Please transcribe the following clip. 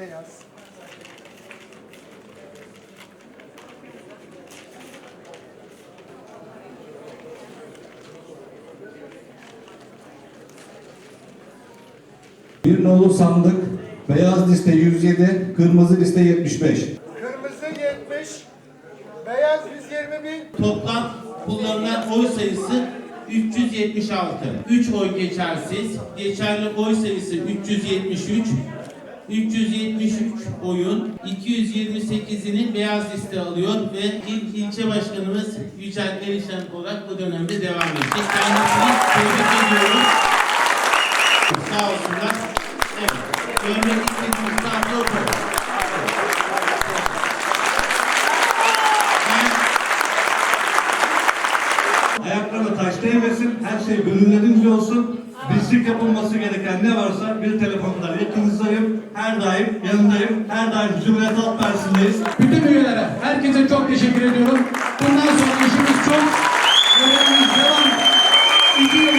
beyaz. Bir nolu sandık, beyaz liste 107, kırmızı liste 75. Kırmızı 70, beyaz 121, Toplam kullanılan oy sayısı 376. 3 oy geçersiz. Geçerli oy sayısı 373. 373 oyun 228'ini beyaz liste alıyor ve il, ilçe başkanımız Yücel Erişen olarak bu dönemde devam edecek. Kendisini tebrik ediyoruz. Sağ olsunlar. Evet. Görmek istediğimiz tablo bu. Ben Ayaklarına taş değmesin, her şey gönüllerince olsun. Bizlik yapılması gereken ne varsa bir telefonla yakınızdayım, her daim yanındayım, her daim Cumhuriyet Halk Partisi'ndeyiz. Bütün üyelere, herkese çok teşekkür ediyorum. Bundan sonra işimiz çok. Görevimiz devam. İki yıl